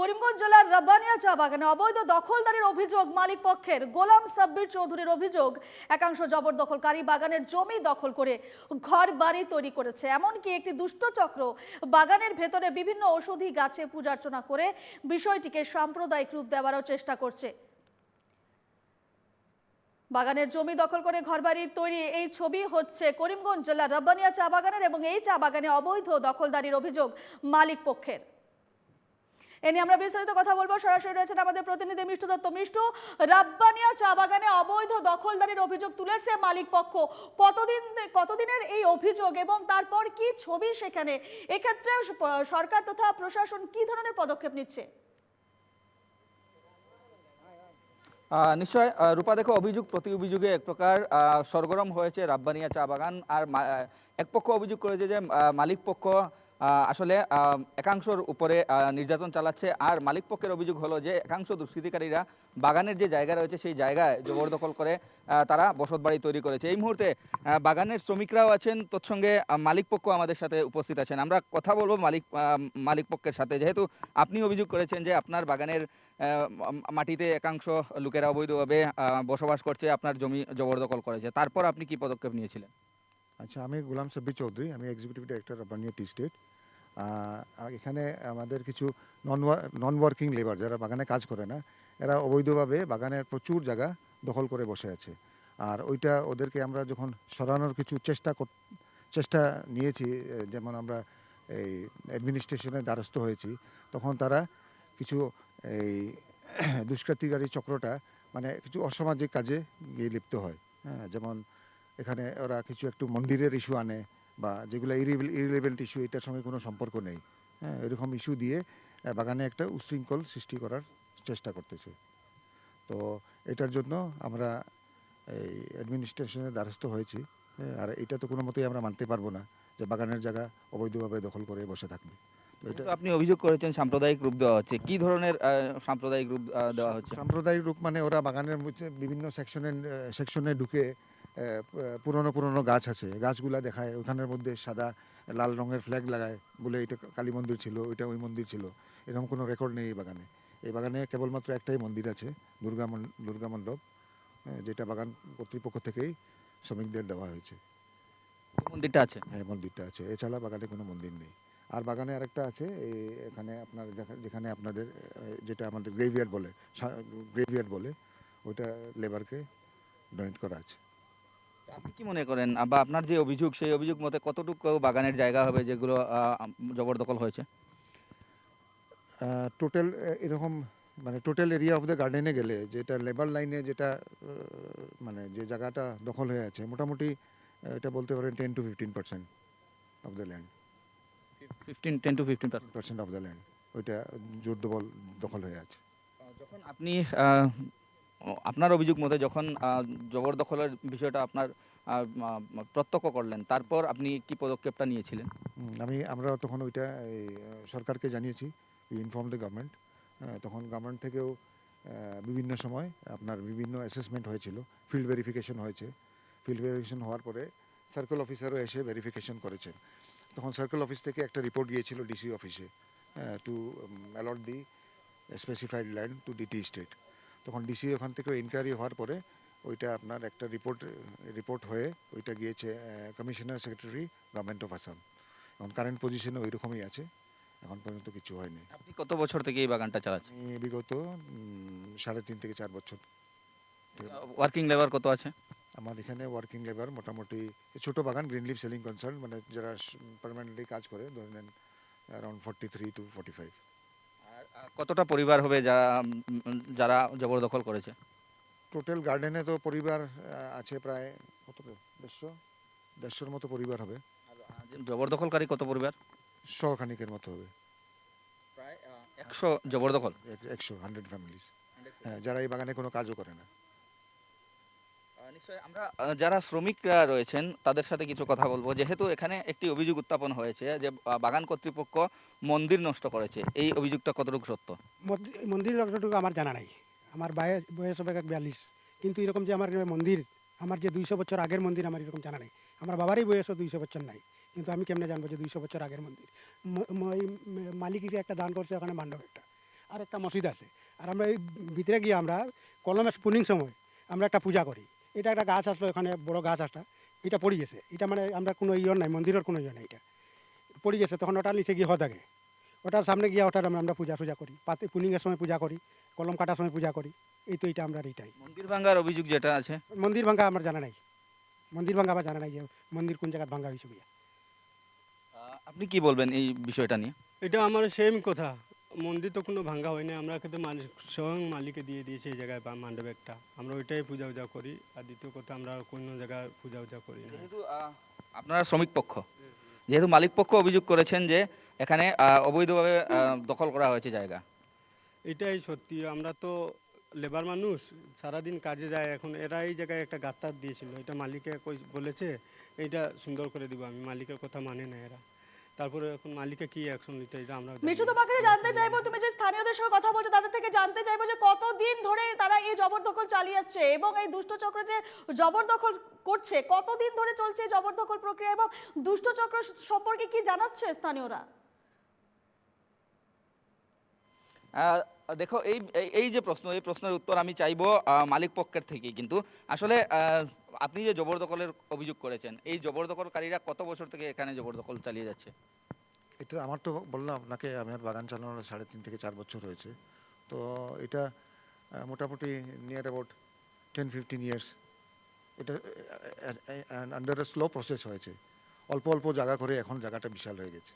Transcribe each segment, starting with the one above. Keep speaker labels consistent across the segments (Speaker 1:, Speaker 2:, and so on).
Speaker 1: করিমগঞ্জ জেলার রাব্বানিয়া চা বাগানে অবৈধ দখলদারির অভিযোগ মালিক পক্ষের গোলাম সাব্বির চৌধুরীর অভিযোগ। একাংশ জবরদখলকারী বাগানের জমি দখল করে ঘর বাড়ি তৈরি করেছে। এমনকি একটি দুষ্ট চক্র বাগানের ভেতরে বিভিন্ন ঔষধি গাছে পূজার্চনা করে বিষয়টিকে সাম্প্রদায়িক রূপ দেওয়ারও চেষ্টা করছে। বাগানের জমি দখল করে ঘরবাড়ি তৈরি এই ছবি হচ্ছে করিমগঞ্জ জেলার রাব্বানিয়া চা বাগানের এবং এই চা বাগানে অবৈধ দখলদারির অভিযোগ মালিক পক্ষের এ আমরা বিস্তারিত কথা বলব। সরাসরি রয়েছেন আমাদের প্রতিনিধি মিষ্টু দত্ত। মিষ্টু, রাব্বানিয়া চা বাগানে অবৈধ দখলদারির অভিযোগ তুলেছে মালিক পক্ষ কতদিন, কতদিনের এই অভিযোগ এবং তারপর কি ছবি সেখানে? এক্ষেত্রে সরকার তথা প্রশাসন কি ধরনের পদক্ষেপ নিচ্ছে?
Speaker 2: নিশ্চয় রূপা, দেখো, অভিযোগ, প্রতি অভিযোগে এক প্রকার সরগরম হয়েছে রাব্বানিয়া চা বাগান। আর এক পক্ষ অভিযোগ করেছে যে মালিক পক্ষ আসলে একাংশর উপরে নির্যাতন চালাচ্ছে। আর মালিক পক্ষের অভিযোগ হলো যে, একাংশ দুষ্কৃতিকারীরা বাগানের যে জায়গা রয়েছে, সেই জায়গায় জবরদখল করে তারা বসত বাড়ি তৈরি করেছে। এই মুহূর্তে বাগানের শ্রমিকরাও আছেন। তৎসঙ্গে মালিক পক্ষ আমাদের সাথে উপস্থিত আছেন। আমরা কথা বলব মালিক মালিক পক্ষের সাথে। যেহেতু আপনি অভিযোগ করেছেন যে, আপনার বাগানের মাটিতে একাংশ লোকেরা অবৈধভাবে বসবাস করছে, আপনার জমি জবরদখল করেছে। তারপর আপনি কি পদক্ষেপ নিয়েছিলেন?
Speaker 3: আচ্ছা আমি গোলাম সাব্বির চৌধুরী, আমি executive director Rabbania tea estate এখানে আমাদের কিছু নন নন ওয়ার্কিং লেবার যারা বাগানে কাজ করে না, এরা অবৈধভাবে বাগানের প্রচুর জায়গা দখল করে বসে আছে। আর ওইটা ওদেরকে আমরা যখন সরানোর কিছু চেষ্টা চেষ্টা নিয়েছি যেমন আমরা এই অ্যাডমিনিস্ট্রেশনের দ্বারস্থ হয়েছি, তখন তারা কিছু এই দুষ্কৃতিকারী চক্রটা মানে কিছু অসামাজিক কাজে গিয়ে লিপ্ত হয়। হ্যাঁ যেমন এখানে ওরা কিছু একটু মন্দিরের ইস্যু আনে বা যেগুলো ইরিলেভেন্ট ইস্যু এটার সঙ্গে কোনো সম্পর্ক নেই। হ্যাঁ এরকম ইস্যু দিয়ে বাগানে একটা উশৃঙ্খল সৃষ্টি করার চেষ্টা করতেছে। তো এটার জন্য আমরা এই অ্যাডমিনিস্ট্রেশনের দ্বারস্থ হয়েছি। হ্যাঁ, আর এটা তো কোনো মতেই আমরা মানতে পারব না যে বাগানের জায়গা অবৈধভাবে দখল করে বসে থাকবে। তো এটা
Speaker 2: আপনি অভিযোগ করেছেন সাম্প্রদায়িক রূপ দেওয়া হচ্ছে। কি ধরনের সাম্প্রদায়িক রূপ দেওয়া হচ্ছে?
Speaker 3: সাম্প্রদায়িক রূপ মানে ওরা বাগানের মধ্যে বিভিন্ন সেকশনে সেকশনে ঢুকে পুরনো পুরনো গাছ আছে। গাছগুলা দেখায় ওখানের মধ্যে সাদা লাল রঙের ফ্ল্যাগ লাগায় বলে এটা কালী মন্দির ছিল ওইটা ওই মন্দির ছিল। এরকম কোনো রেকর্ড নেই এই বাগানে। এই বাগানে কেবলমাত্র একটাই মন্দির আছে দুর্গা দুর্গা মণ্ডপ যেটা বাগান কর্তৃপক্ষ থেকেই শ্রমিকদের দেওয়া হয়েছে।
Speaker 2: মন্দিরটা আছে?
Speaker 3: হ্যাঁ মন্দিরটা আছে। এছাড়া বাগানে কোনো মন্দির নেই। আর বাগানে আরেকটা আছে এই এখানে আপনার যেখানে আপনাদের যেটা আমাদের গ্রেভিয়ার্ড বলে গ্রেভিয়ার্ড বলে ওইটা লেবারকে ডোনেট করা আছে।
Speaker 2: আপনি কি মনে করেন বা আপনার যে অভিযোগ সেই অভিযোগ মতে কতটুকু বাগানের জায়গা হবে যেগুলো জবরদখল হয়েছে?
Speaker 3: টোটাল এরকম মানে টোটাল এরিয়া অফ দ্য গার্ডেনে গেলে যেটা লেবার লাইনে যেটা মানে যে জায়গাটা দখল হয়ে আছে মোটামুটি এটা বলতে পারেন ten to fifteen percent of the land
Speaker 2: fifteen ten to fifteen
Speaker 3: percent of the land ওইটা জোর দখল হয়ে আছে।
Speaker 2: যখন আপনি আপনার অভিযোগ মতে যখন জবরদখলের বিষয়টা আপনার প্রত্যক্ষ করলেন, তারপর আপনি কি পদক্ষেপটা নিয়েছিলেন?
Speaker 3: আমি, আমরা তখন ওইটা সরকারকে জানিয়েছি ইনফর্ম দ্য গভর্নমেন্ট তখন গভর্নমেন্ট থেকেও বিভিন্ন সময় আপনার বিভিন্ন অ্যাসেসমেন্ট হয়েছিল ফিল্ড ভেরিফিকেশন হয়েছে ফিল্ড ভেরিফিকেশন হওয়ার পরে সার্কেল অফিসারও এসে ভেরিফিকেশন করেছেন। তখন সার্কেল অফিস থেকে একটা রিপোর্ট গিয়েছিল ডিসি অফিসে to allot the specified land to the tea estate তখন ডিসি ওখান থেকে ইনকোয়ারি হওয়ার পরে ওইটা আপনার একটা রিপোর্ট রিপোর্ট হয়ে ওইটা গিয়েছে commissioner secretary government of Assam এখন কারেন্ট পজিশনে ওই রকমই আছে এখন পর্যন্ত কিছু হয়নি।
Speaker 2: আপনি কত বছর থেকে এই বাগানটা চালাচ্ছেন?
Speaker 3: আমি বিগত সাড়ে তিন থেকে চার বছর।
Speaker 2: ওয়ার্কিং লেবার কত আছে?
Speaker 3: আমার এখানে ওয়ার্কিং লেবার মোটামুটি ছোট বাগান গ্রিন লিভ সেলিং কনসার্ন মানে যারা পার্মানেন্টলি কাজ করে ধরে নেন around forty three to forty five
Speaker 2: কতটা পরিবার হবে যারা যারা জবরদখল করেছে?
Speaker 3: টোটাল গার্ডেনে তো পরিবার আছে প্রায় কত দেড়শো? দেড়শোর মতো পরিবার হবে।
Speaker 2: জবরদখলকারী কত পরিবার?
Speaker 3: শখানিকের মতো হবে।
Speaker 2: প্রায় একশো জবরদখল?
Speaker 3: একশো হান্ড্রেড ফ্যামিলিজ হ্যাঁ যারা এই বাগানে কোনো কাজও করে না।
Speaker 2: আমরা যারা শ্রমিকরা রয়েছেন তাদের সাথে কিছু কথা বলব। যেহেতু এখানে একটি অভিযোগ উত্থাপন হয়েছে যে বাগান কর্তৃপক্ষ মন্দির নষ্ট করেছে। এই অভিযোগটা কতটুকু সত্য?
Speaker 4: মন্দি- মন্দিরের অতটুকু আমার জানা নাই। আমার বয়স বয়স হবে এক বিয়াল্লিশ। কিন্তু এরকম যে আমার মন্দির আমার যে দুইশো বছর আগের মন্দির আমার এরকম জানা নেই। আমার বাবারই বয়সও দুইশো বছর নাই। কিন্তু আমি কেমনে জানব যে দুইশো বছর আগের মন্দির? ম- ম- একটা দান করছে ওখানে মান্ডব একটা। আর আর একটা মসজিদ আছে। আর আমরা এই ভিতরে গিয়ে আমরা কলমের স্পুনিং সময় আমরা একটা পূজা করি। এটা একটা গাছ আসলো এখানে বড় গাছ একটা এটা পড়ে গেছে। এটা মানে আমরা কোনো ইয়ে নাই মন্দিরের কোনো ইয়ে নাই এটা। পড়ে গেছে তখন ওটা নিচে গিয়ে থাকে ওটার সামনে গিয়ে ওটার আমরা আমরা পূজা টুজা করি। পাতে পুনিংয়ের সময় পূজা করি কলম কাটার সময় পূজা করি। এই তো এটা আমরা এইটাই।
Speaker 2: মন্দির ভাঙ্গার অভিযোগ যেটা আছে?
Speaker 4: মন্দির ভাঙ্গা আমার জানা নাই। মন্দির ভাঙ্গা আমার জানা নাই যে মন্দির কোন জায়গায় ভাঙ্গা হয়েছে
Speaker 2: আপনি কি বলবেন এই বিষয়টা নিয়ে?
Speaker 5: এটা আমার সেম কথা। মন্দির তো কোনো ভাঙ্গা হয়নি। আমরা কিন্তু মালিক স্বয়ং মালিকে দিয়ে দিয়েছি এই জায়গায় বা মান্ডব একটা আমরা ওইটাই পূজা উজা করি। আর দ্বিতীয় কথা আমরা কোনো জায়গায় পূজা উজা করি না।
Speaker 2: যেহেতু আপনারা শ্রমিক পক্ষ যেহেতু মালিক পক্ষ অভিযোগ করেছেন যে এখানে অবৈধভাবে দখল করা হয়েছে জায়গা।
Speaker 5: এটাই সত্যি। আমরা তো লেবার মানুষ সারাদিন কাজে যায় এখন এরা এই জায়গায় একটা গাত্তার দিয়েছিল। এটা মালিকে কই- বলেছে এইটা সুন্দর করে দিব। আমি মালিকের কথা মানে না এরা। তারপরে এখন মালিকে কি অ্যাকশন নিতে এটা আমরা
Speaker 1: মিঠু। তোমাকে জানতে চাইব, তুমি যে স্থানীয়দের সঙ্গে কথা বলছো, তাদের থেকে জানতে চাইব যে কতদিন ধরে তারা এই জবরদখল চালিয়ে আসছে এবং এই দুষ্ট চক্র যে জবরদখল করছে, কতদিন ধরে চলছে জবরদখল প্রক্রিয়া এবং দুষ্ট চক্র সম্পর্কে কি জানাচ্ছে স্থানীয়রা
Speaker 2: দেখো এই এই- যে প্রশ্ন এই প্রশ্নের উত্তর আমি চাইব মালিক পক্ষের থেকেই। কিন্তু আসলে আপনি যে জবরদখলের অভিযোগ করেছেন এই জবরদখলকারীরা কত বছর থেকে এখানে জবরদখল চালিয়ে যাচ্ছে?
Speaker 3: এটা আমার তো বললাম আপনাকে আমার বাগান চালানোর সাড়ে তিন থেকে চার বছর হয়েছে। তো এটা মোটামুটি near about ten fifteen years এটা আন্ডার স্লো প্রসেস হয়েছে। অল্প অল্প জায়গা করে এখন জায়গাটা বিশাল হয়ে গেছে।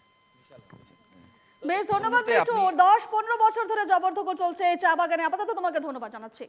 Speaker 1: বেশ ধন্যবাদ মিঠু। দশ পনেরো বছর ধরে জবরদখল চলছে এই চা বাগানে। আপাতত তোমাকে ধন্যবাদ জানাচ্ছি।